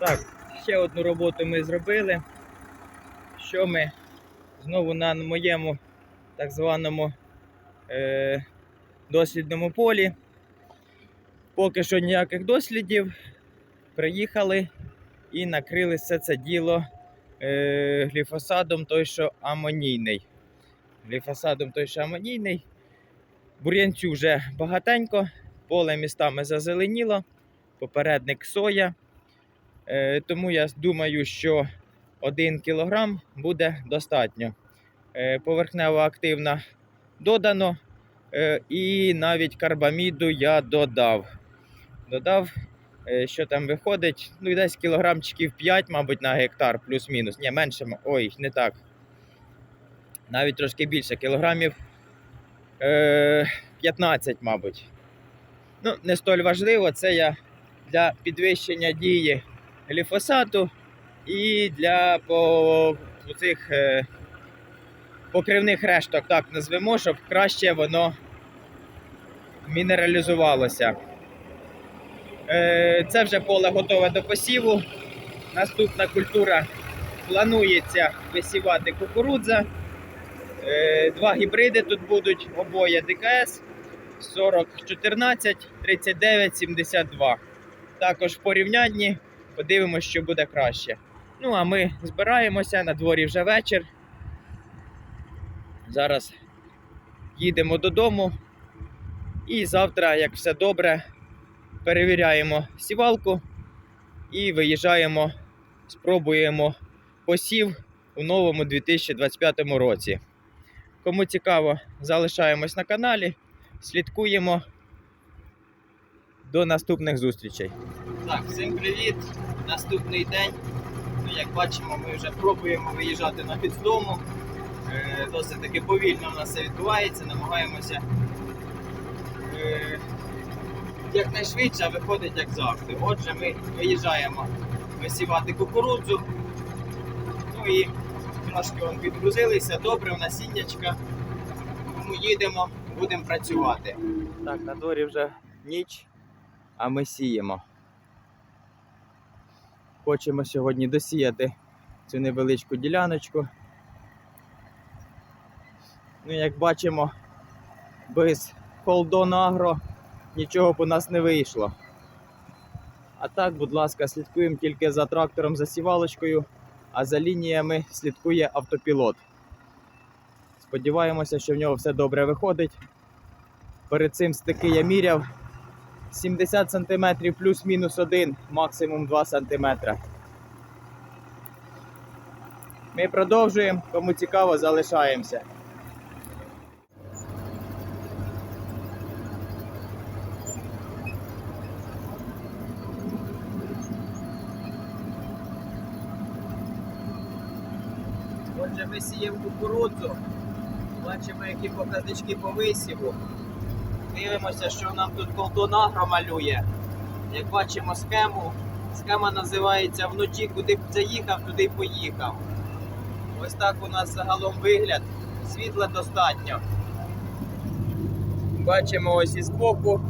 Так, ще одну роботу ми зробили. Що ми знову на моєму так званому е, дослідному полі. Поки що ніяких дослідів. Приїхали і накрили все це діло е, гліфосадом той, що амонійний. Гліфосадом той, що амонійний. Бур'янцю вже багатенько, поле містами зазеленіло, попередник соя. Е, тому я думаю, що 1 кг буде достатньо. Е, поверхнева активна додано, е, і навіть карбаміду я додав. Додав, що там виходить, ну десь кілограмчиків 5, мабуть, на гектар, плюс-мінус. Ні, менше, ой, не так. Навіть трошки більше, кілограмів е, 15, мабуть. Ну, не столь важливо, це я для підвищення дії гліфосату і для по, цих е, покривних решток, так назвемо, щоб краще воно мінералізувалося. Е, це вже поле готове до посіву. Наступна культура планується висівати кукурудза. Е, Два гібриди тут будуть обоє ДКС 4014, 39, 72. Також в порівнянні подивимося, що буде краще. Ну, а ми збираємося на дворі вже вечір. Зараз їдемо додому. І завтра, як все добре, перевіряємо сівалку і виїжджаємо, спробуємо посів у новому 2025 році. Кому цікаво, залишаємось на каналі, слідкуємо. До наступних зустрічей. Так, всім привіт! Наступний день. Ну, Як бачимо, ми вже пробуємо виїжджати навіть з. Е, Досить таки повільно в нас все відбувається, намагаємося е, якнайшвидше, виходить як завжди. Отже, ми виїжджаємо висівати кукурудзу. Ну і трошки вон підгрузилися, добре, насіннячка. Тому їдемо, будемо працювати. Так, на дворі вже ніч, а ми сіємо. Хочемо сьогодні досіяти цю невеличку діляночку. Ну, як бачимо, без Холдон Агро нічого у нас не вийшло. А так, будь ласка, слідкуємо тільки за трактором засівалочкою, а за лініями слідкує автопілот. Сподіваємося, що в нього все добре виходить. Перед цим стики я міряв 70 см плюс-мінус 1, максимум 2 см. Ми продовжуємо, кому цікаво, залишаємося. Отже, ми сіємо кукурудзу. Бачимо, які показнички по висіву. Дивимося, що нам тут колдонагро малює. Як бачимо схему, схема називається вночі, куди б заїхав, туди поїхав. Ось так у нас загалом вигляд. Світла достатньо. Бачимо ось із боку.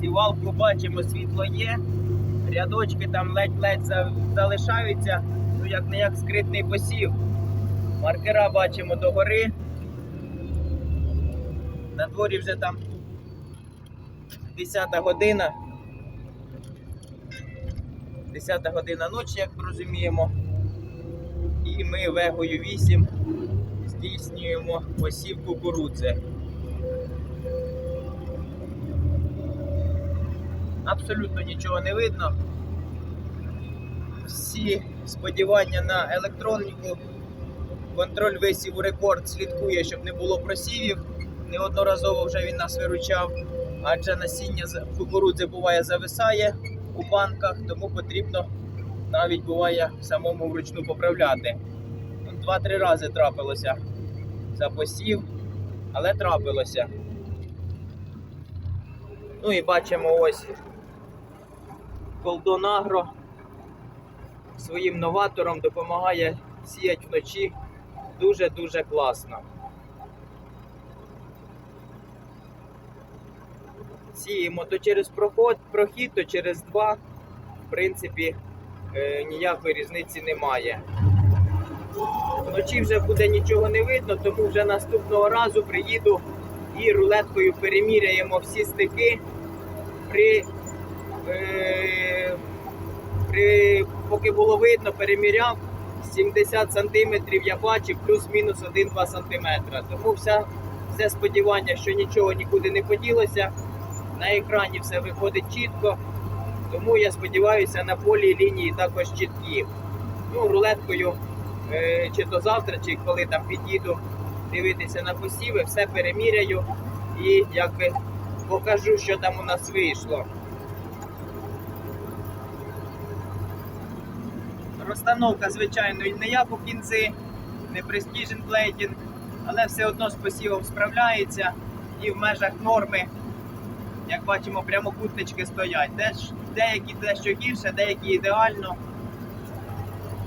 Сівалку бачимо, світло є. Рядочки там ледь-ледь залишаються, ну як не як скритний посів. Маркера бачимо догори. На дворі вже там 10 година. 10 година ночі, як розуміємо. І ми вегою 8 здійснюємо посів кукурудзи. Абсолютно нічого не видно. Всі сподівання на електроніку. Контроль висіву рекорд слідкує, щоб не було просівів. Неодноразово вже він нас виручав, адже насіння кукурудзи буває зависає у банках, тому потрібно навіть буває самому вручну поправляти. Ну, Два-три рази трапилося за посів, але трапилося. Ну і бачимо ось Колдонагро своїм новатором допомагає сіяти вночі дуже-дуже класно. сіємо то через проход, прохід, то через два. В принципі, е, ніякої різниці немає. Вночі вже буде нічого не видно, тому вже наступного разу приїду і рулеткою переміряємо всі стики при, е, при поки було видно, переміряв 70 сантиметрів я бачив, плюс-мінус 1-2 сантиметра. Тому вся, все сподівання, що нічого нікуди не поділося. На екрані все виходить чітко. Тому я сподіваюся, на полі лінії також чіткі. Ну, рулеткою е, чи то завтра, чи коли там під'їду дивитися на посіви, все переміряю і якби покажу, що там у нас вийшло. Розстановка, звичайно, і не як у кінці, не Precision Plating, але все одно з посівом справляється і в межах норми, як бачимо, прямокутнички стоять. Деж- Деякі дещо гірше, деякі ідеально.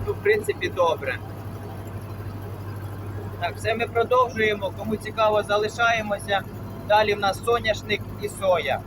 Ну, в принципі, добре. Так, все ми продовжуємо. Кому цікаво, залишаємося. Далі в нас соняшник і соя.